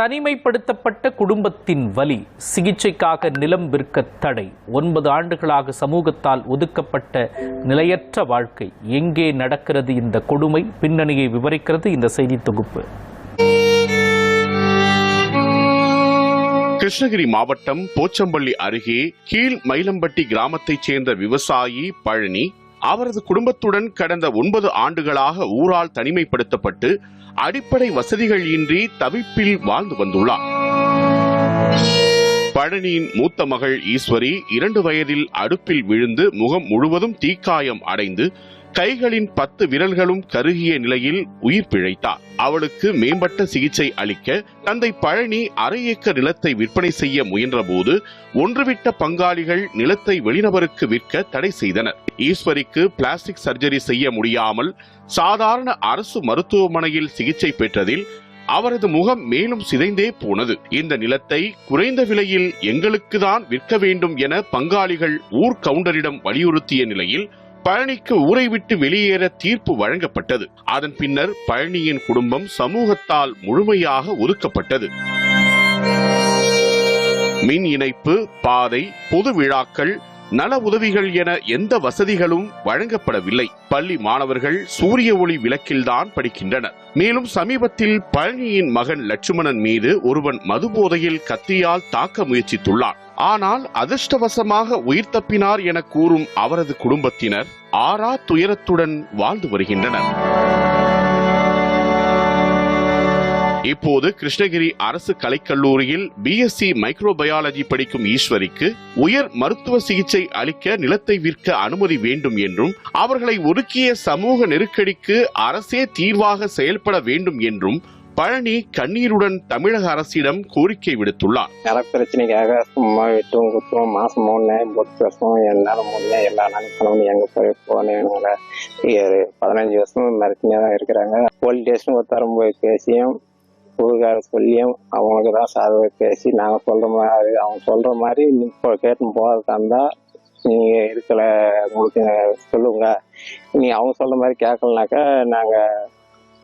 தனிமைப்படுத்தப்பட்ட குடும்பத்தின் வலி சிகிச்சைக்காக நிலம் விற்க தடை. ஒன்பது ஆண்டுகளாக சமூகத்தால் ஒதுக்கப்பட்ட நிலையற்ற வாழ்க்கை. எங்கே நடக்கிறது இந்த கொடுமை? பின்னணியை விவரிக்கிறது இந்த செய்தி தொகுப்பு. கிருஷ்ணகிரி மாவட்டம் போச்சம்பள்ளி அருகே கீழ் மயிலம்பட்டி கிராமத்தைச் சேர்ந்த விவசாயி பழனி அவரது குடும்பத்துடன் கடந்த ஒன்பது ஆண்டுகளாக ஊரால் தனிமைப்படுத்தப்பட்டு அடிப்படை வசதிகள் இன்றி தவிப்பில் வாழ்ந்து வந்துள்ளார். பழனியின் மூத்த மகள் ஈஸ்வரி இரண்டு வயதில் அடுப்பில் விழுந்து முகம் முழுவதும் தீக்காயம் அடைந்து கைகளின் பத்து விரல்களும் கருகிய நிலையில் உயிர் பிழைத்தார். அவளுக்கு மேம்பட்ட சிகிச்சை அளிக்க தந்தை பழனி அரை ஏக்கர் நிலத்தை விற்பனை செய்ய முயன்றபோது ஒன்றுவிட்ட பங்காளிகள் நிலத்தை வெளிநபருக்கு விற்க தடை செய்தனர். ஈஸ்வரிக்கு பிளாஸ்டிக் சர்ஜரி செய்ய முடியாமல் சாதாரண அரசு மருத்துவமனையில் சிகிச்சை பெற்றதில் அவரது முகம் மேலும் சிதைந்தே போனது. இந்த நிலத்தை குறைந்த விலையில் எங்களுக்கு தான் விற்க வேண்டும் என பங்காளிகள் ஊர் கவுண்டரிடம் வலியுறுத்திய நிலையில் பழனிக்கு ஊரை விட்டு வெளியேற தீர்ப்பு வழங்கப்பட்டது. அதன் பின்னர் பழனியின் குடும்பம் சமூகத்தால் முழுமையாக ஒதுக்கப்பட்டது. மின் இணைப்பு பாதை பொது விழாக்கள் நல உதவிகள் என எந்த வசதிகளும் வழங்கப்படவில்லை. பள்ளி மாணவர்கள் சூரிய ஒளி விளக்கில்தான் படிக்கின்றனர். மேலும் சமீபத்தில் பழனியின் மகன் லட்சுமணன் மீது ஒருவன் மதுபோதையில் கத்தியால் தாக்க முயற்சித்துள்ளான். ஆனால் அதிர்ஷ்டவசமாக உயிர் தப்பினார் என கூறும் அவரது குடும்பத்தினர் ஆறா துயரத்துடன் வாழ்ந்து வருகின்றனர். இப்போது கிருஷ்ணகிரி அரசு கலைக்கல்லூரியில் பிஎஸ்சி மைக்ரோபயாலஜி படிக்கும் ஈஸ்வரிக்கு உயர் மருத்துவ சிகிச்சை அளிக்க நிலத்தை விற்க அனுமதி வேண்டும் என்றும் அவர்களை ஒதுக்கிய சமூக நெருக்கடிக்கு அரசே தீர்வாக செயல்பட வேண்டும் என்றும் பழனி கண்ணீருடன் தமிழக அரசிடம் கோரிக்கை விடுத்துள்ளார். நலப்பிரச்சனைக்காக சும்மா விட்டும் குத்தும் மாசம் ஒன்று பத்து வருஷம் என்னால முடியல எல்லா நாளும் கிளம்பி எங்க போய் போனேன் பதினஞ்சு வருஷம் மருத்துவமே தான் இருக்கிறாங்க. போலீஸ் ஸ்டேஷன் தரம் போய் பேசியும் ஊருக்கார சொல்லியும் அவங்களுக்கு தான் சாதவை பேசி நாங்கள் சொல்கிற மாதிரி அவங்க சொல்கிற மாதிரி இப்போ கேட்டு போகிறதா இருந்தால் நீங்கள் இருக்கிற உங்களுக்கு சொல்லுங்க. நீ அவங்க சொல்கிற மாதிரி கேட்கலனாக்கா நாங்கள்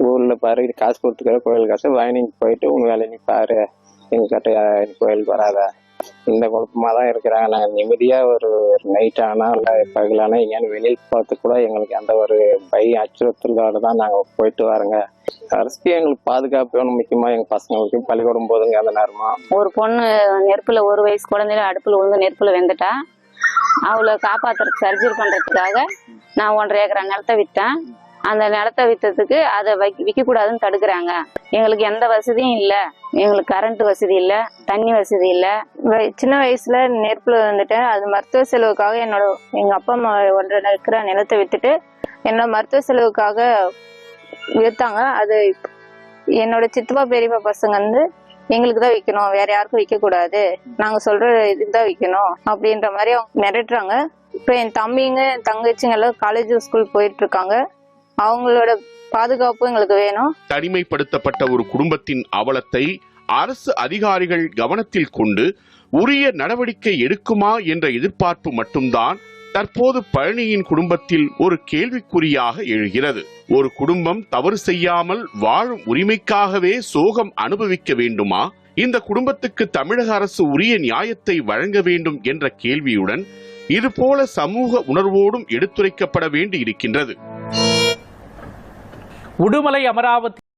ஊரில் பாரு காசு கொடுத்துக்கிற கோயில் காசு வாங்கிட்டு போயிட்டு உன் வேலையை நீ பாரு. எங்கள் கிட்ட நீ கோயிலுக்கு வராத. இந்த குழப்பமா தான் இருக்கிறாங்க நாங்கள் நிம்மதியாக ஒரு நைட் ஆனால் இல்லை பகலானா எங்கேயானு வெளியில் பார்த்து கூட எங்களுக்கு அந்த ஒரு பய அச்சுறுத்தலோட தான் நாங்கள் போயிட்டு வரோங்க. அரசுக்கு எங்களுக்கு பாதுகாப்பு வேணும் முக்கியமாக எங்கள் பசங்களுக்கு பள்ளிக்கூடம் போதுங்க அந்த நேரமா. ஒரு பொண்ணு நெருப்புல ஒரு வயசு குழந்தையில அடுப்பில் விழுந்து நெருப்புல வெந்துட்டா. அவளை காப்பாத்துறதுக்கு சர்ஜரி பண்றதுக்காக நான் ஒன்றரை ஏக்கர் நிலத்தை விட்டேன். அந்த நிலத்தை விற்றதுக்கு அதை வைக்க விற்கக்கூடாதுன்னு தடுக்கிறாங்க. எங்களுக்கு எந்த வசதியும் இல்லை. எங்களுக்கு கரண்ட் வசதி இல்லை. தண்ணி வசதி இல்லை. வ- சின்ன வயசுல நெருப்புல வந்துட்டேன் அது மருத்துவ செலவுக்காக என்னோட எங்க அப்பா அம்மா ஒன்றரை இருக்கிற நிலத்தை வித்துட்டு என்னோட மருத்துவ செலவுக்காக வித்தாங்க. அது என்னோட சித்தப்பா பெரியப்பா பசங்க வந்து எங்களுக்கு தான் விற்கணும் வேற யாருக்கும் விற்க கூடாது நாங்க சொல்ற இதுக்கு தான் விற்கணும் அப்படின்ற மாதிரி அவங்க மிரட்டுறாங்க. இப்போ என் தம்பிங்க என் தங்கச்சிங்க எல்லாம் காலேஜ் ஸ்கூல் போயிட்டு இருக்காங்க. அவங்களோட பாதுகாப்பு எங்களுக்கு வேணும். தனிமைப்படுத்தப்பட்ட ஒரு குடும்பத்தின் அவலத்தை அரசு அதிகாரிகள் கவனத்தில் கொண்டு உரிய நடவடிக்கை எடுக்குமா என்ற எதிர்பார்ப்பு மட்டும்தான் தற்போது பழனியின் குடும்பத்தில் ஒரு கேள்விக்குறியாக எழுகிறது. ஒரு குடும்பம் தவறு செய்யாமல் வாழும் உரிமைக்காகவே சோகம் அனுபவிக்க வேண்டுமா? இந்த குடும்பத்துக்கு தமிழக அரசு உரிய நியாயத்தை வழங்க வேண்டும் என்ற கேள்வியுடன் இதுபோல சமூக உணர்வோடும் எடுத்துரைக்கப்பட வேண்டி இருக்கின்றது உடுமலை அமராவதி